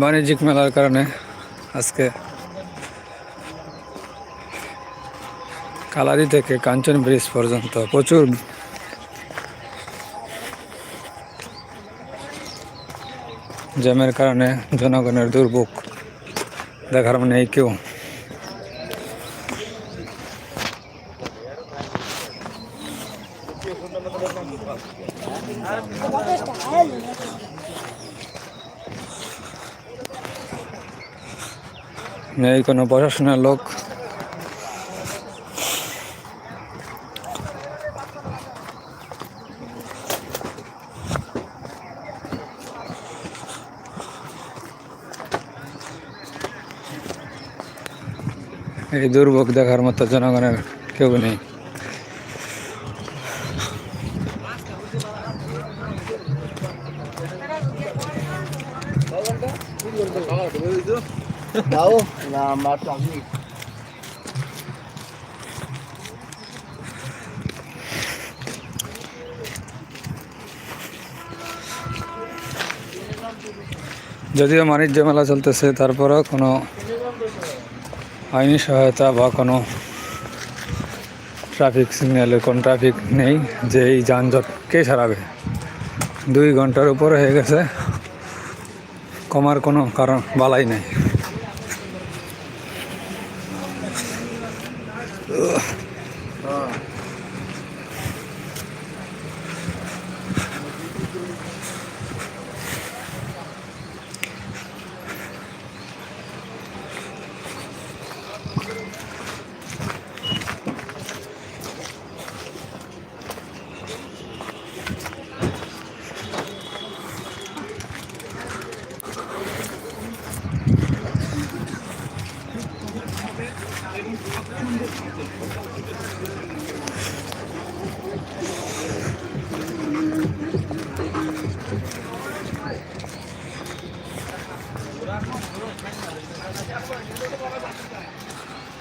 বাণিজ্যিক মেলার কারণে আজকে কালারি থেকে কাঞ্চন ব্রিজ পর্যন্ত প্রচুর জ্যামের কারণে জনগণের দুর্ভোগ দেখার মানে কেউ নেই কোনো প্রশাসনের লোক। এই দুর্ভোগ দেখার মতো জনগণের কেউ নেই। যদিও বাণিজ্য মেলা চলতেছে, তারপরেও কোনো আইনি সহায়তা বা কোনো ট্রাফিক সিগন্যালে কোনো ট্রাফিক নেই যে এই যানজট কে সারাবে। দুই ঘণ্টার উপরে হয়ে গেছে, কমার কোনো কারণ, বালাই নেই।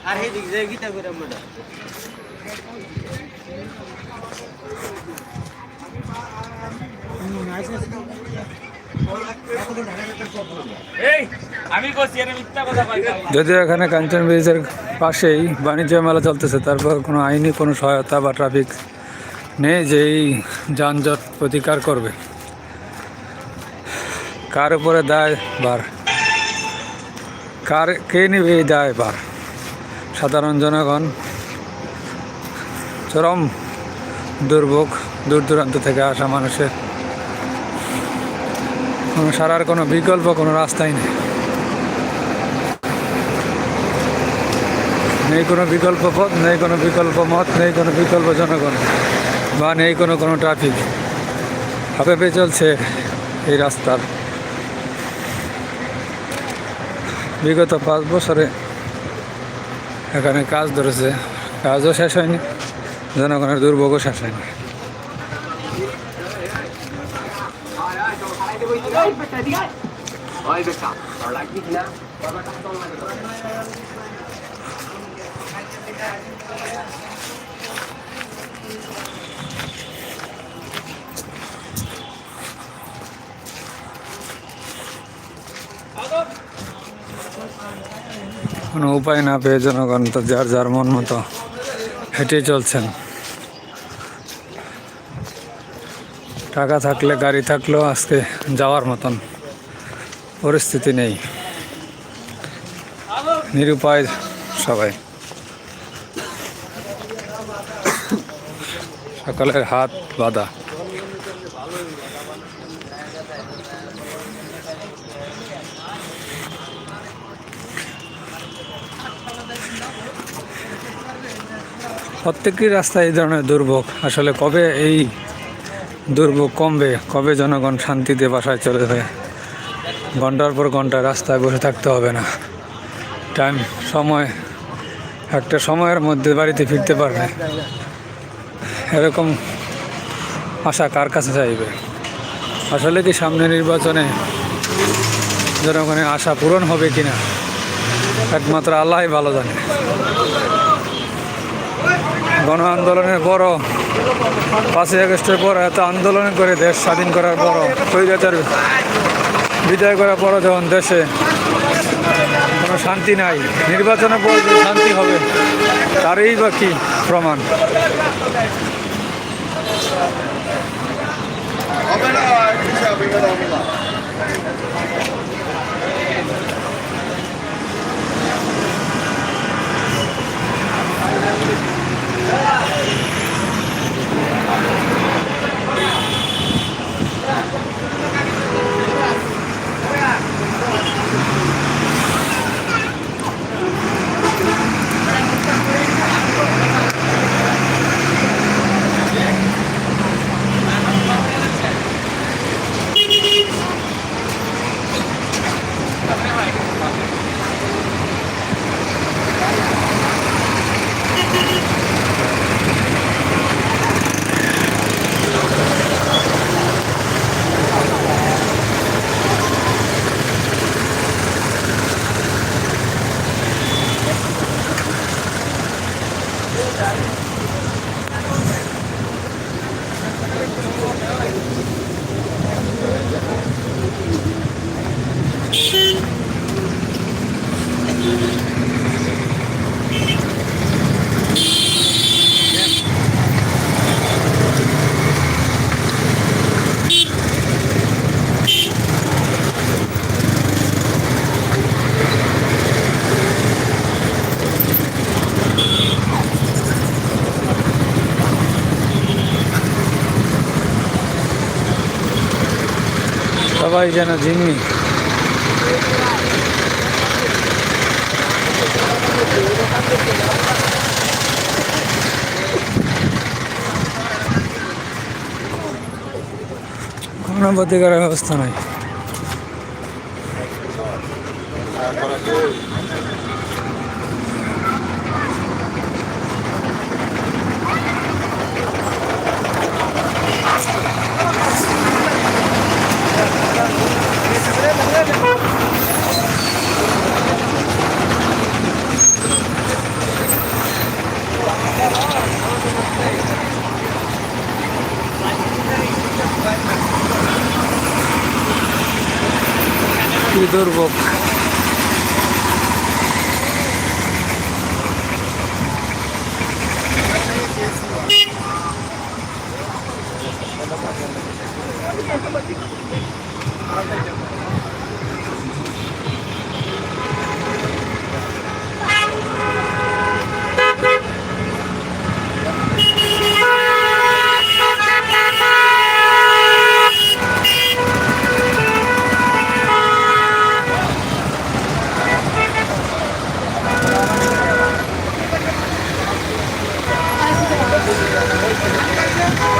আর এই দিক যায় গীতা করে আমরা আমি কইছি যদিও এখানে কাঞ্চন ব্রিজের পাশেই বাণিজ্য মেলা চলতেছে, তারপর কোনো আইনি কোনো সহায়তা বা ট্রাফিক নেই যে এই যানজট প্রতিকার করবে। কার উপরে দায়? বার। কার, কে নেবে এই দায়? বার। সাধারণ জনগণ চরম দুর্ভোগ, দূর দূরান্ত থেকে আসা মানুষের সারার কোনো বিকল্প, কোনো রাস্তাই নেই। নেই কোনো বিকল্প পথ, নেই কোনো বিকল্প মত, নেই কোনো বিকল্প জনগণ বা নেই কোনো কোনো ট্রাফিক। হাপে পেয়ে চলছে এই রাস্তার বিগত পাঁচ বছরে এখানে কাজ ধরেছে। কাজও শেষ হয়নি, জনগণের দুর্ভোগও শেষ হয়নি। কোনো উপায় না পেয়ে জনগণ তো যার যার মন মতো হেঁটে চলছেন। টাকা থাকলে, গাড়ি থাকলেও আজকে যাওয়ার মতন পরিস্থিতি নেই। নিরুপায় সবাই। সকলের হাত বাঁধা। প্রত্যেকটি রাস্তায় এই ধরনের দুর্ভোগ। আসলে কবে এই দুর্ভোগ কমবে, কবে জনগণ শান্তিতে বাসায় চলে যাবে? ঘণ্টার পর ঘণ্টা রাস্তায় বসে থাকতে হবে না। টাইম সময়, একটা সময়ের মধ্যে বাড়িতে ফিরতে পারবে। এরকম আশা কার কাছে চাইবে? আসলে কি সামনে নির্বাচনে জনগণের আশা পূরণ হবে কিনা? একমাত্র আল্লাহই ভালো জানে। গণ আন্দোলনের বড় পাঁচই আগস্টের পর এত আন্দোলন করে দেশ স্বাধীন করার পর স্বৈরাচার বিদায় করার পর যখন দেশে কোনো শান্তি নাই, নির্বাচনের পর যে শান্তি হবে, তারই বা কি প্রমাণ? সবাই যেন জিম্মি কোনো বদিকার ব্যবস্থা নাই। підорвав.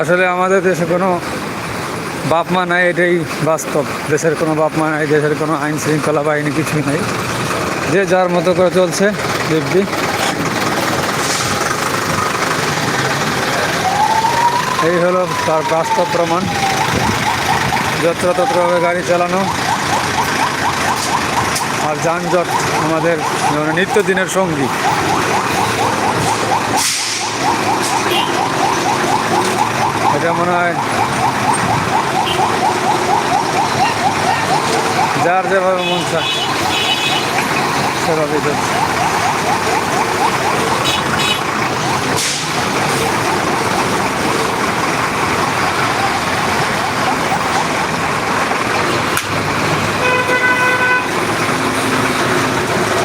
আসলে আমাদের দেশে কোনো বাপ মা নাই, এটাই বাস্তব। দেশের কোনো বাপ মা নাই, দেশের কোনো আইন শৃঙ্খলা বাহিনী কিছুই নাই। যে যার মতো করে চলছে দিব্যি এই হলো তার বাস্তব প্রমাণ। যত্রতত্রভাবে গাড়ি চালানো আর যানজট আমাদের মানে নিত্যদিনের সঙ্গী। এটা মনে হয় যার যেভাবে মন চায়, সেভাবেই চলছে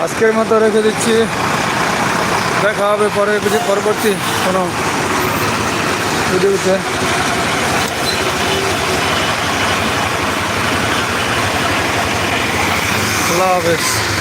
আজকের মতো রেখে দিচ্ছি। দেখা হবে পরে, পরবর্তী কোনো ফুটে উঠে আল্লাহ হাফেজ